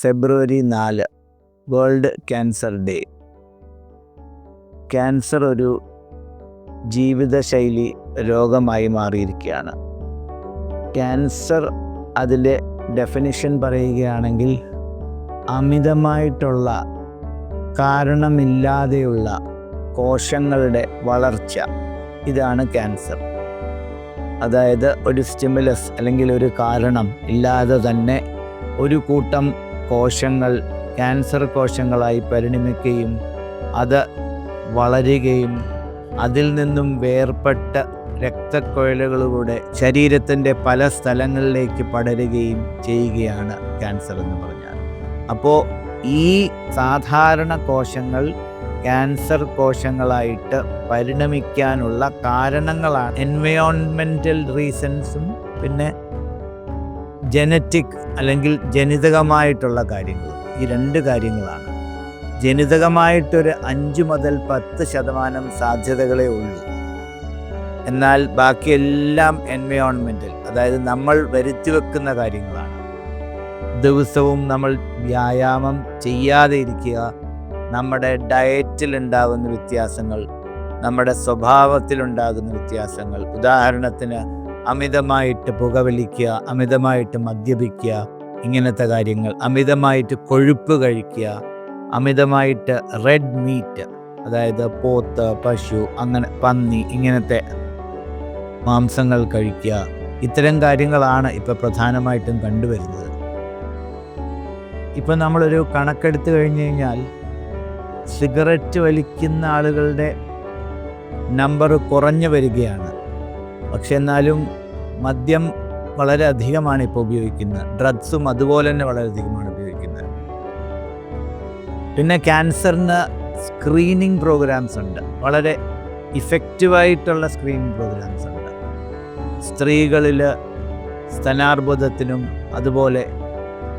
ഫെബ്രുവരി നാല് world cancer day. Cancer ഒരു ജീവിതശൈലി രോഗമായി മാറിയിരിക്കുകയാണ്. ക്യാൻസർ അതിലെ ഡെഫിനിഷൻ പറയുകയാണെങ്കിൽ അമിതമായിട്ടുള്ള കാരണമില്ലാതെയുള്ള കോശങ്ങളുടെ വളർച്ച. ഇതാണ് ക്യാൻസർ. അതായത് ഒരു സ്റ്റിമുലസ് അല്ലെങ്കിൽ ഒരു കാരണം ഇല്ലാതെ തന്നെ ഒരു കൂട്ടം കോശങ്ങൾ ക്യാൻസർ കോശങ്ങളായി പരിണമിക്കുകയും അത് വളരുകയും അതിൽ നിന്നും വേർപെട്ട രക്തക്കൊഴലുകളിലൂടെ ശരീരത്തിന്റെ പല സ്ഥലങ്ങളിലേക്ക് പടരുകയും ചെയ്യുകയാണ് ക്യാൻസർ എന്ന് പറഞ്ഞാൽ. അപ്പോൾ ഈ സാധാരണ കോശങ്ങൾ ക്യാൻസർ കോശങ്ങളായിട്ട് പരിണമിക്കാനുള്ള കാരണങ്ങളാണ്. എൻവയോൺമെന്റൽ റീസൺസും പിന്നെ ജനറ്റിക് അല്ലെങ്കിൽ ജനിതകമായിട്ടുള്ള കാര്യങ്ങൾ. ഈ രണ്ട് കാര്യങ്ങളാണ്. ജനിതകമായിട്ടൊരു അഞ്ച് മുതൽ പത്ത് ശതമാനം സാധ്യതകളേ ഉള്ളൂ. എന്നാൽ ബാക്കിയെല്ലാം എൻവയോൺമെന്റൽ അതായത് നമ്മൾ വരുത്തി വെക്കുന്ന കാര്യങ്ങളാണ്. ദിവസവും നമ്മൾ വ്യായാമം ചെയ്യാതെ ഇരിക്കുക നമ്മുടെ ഡയറ്റിലുണ്ടാകുന്ന വ്യത്യാസങ്ങൾ നമ്മുടെ സ്വഭാവത്തിലുണ്ടാകുന്ന വ്യത്യാസങ്ങൾ. ഉദാഹരണത്തിന് അമിതമായിട്ട് പുകവലിക്കുക അമിതമായിട്ട് മദ്യപിക്കുക ഇങ്ങനത്തെ കാര്യങ്ങൾ. അമിതമായിട്ട് കൊഴുപ്പ് കഴിക്കുക അമിതമായിട്ട് റെഡ് മീറ്റ് അതായത് പോത്ത് പശു അങ്ങനെ പന്നി ഇങ്ങനത്തെ മാംസങ്ങൾ കഴിക്കുക. ഇത്തരം കാര്യങ്ങളാണ് ഇപ്പോൾ പ്രധാനമായിട്ടും കണ്ടുവരുന്നത്. ഇപ്പം നമ്മളൊരു കണക്കെടുത്ത് കഴിഞ്ഞു കഴിഞ്ഞാൽ സിഗരറ്റ് വലിക്കുന്ന ആളുകളുടെ നമ്പർ കുറഞ്ഞു വരികയാണ്. പക്ഷെ എന്നാലും മദ്യം വളരെ അധികമാണ് ഇപ്പോൾ ഉപയോഗിക്കുന്നത്. ഡ്രഗ്സും അതുപോലെ തന്നെ വളരെ അധികമാണ് ഉപയോഗിക്കുന്നത്. പിന്നെ ക്യാൻസറിന് സ്ക്രീനിങ് പ്രോഗ്രാംസ് ഉണ്ട്. വളരെ ഇഫക്റ്റീവായിട്ടുള്ള സ്ക്രീനിങ് പ്രോഗ്രാംസ് ഉണ്ട്. സ്ത്രീകളിൽ സ്തനാർബുദത്തിനും അതുപോലെ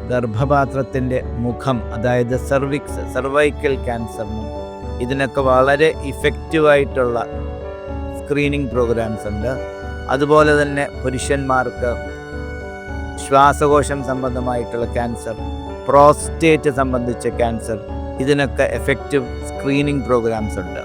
ഗർഭപാത്രത്തിന്റെ മുഖം അതായത് സെർവിക്സ് സെർവൈക്കൽ ക്യാൻസറിനും ഇതിനൊക്കെ വളരെ ഇഫക്റ്റീവായിട്ടുള്ള സ്ക്രീനിങ് പ്രോഗ്രാംസ് ഉണ്ട്. അതുപോലെ തന്നെ പുരുഷന്മാർക്ക് ശ്വാസകോശം സംബന്ധമായിട്ടുള്ള ക്യാൻസർ പ്രോസ്റ്റേറ്റ് സംബന്ധിച്ച ക്യാൻസർ ഇതിനൊക്കെ എഫക്റ്റീവ് സ്ക്രീനിങ് പ്രോഗ്രാംസ് ഉണ്ട്.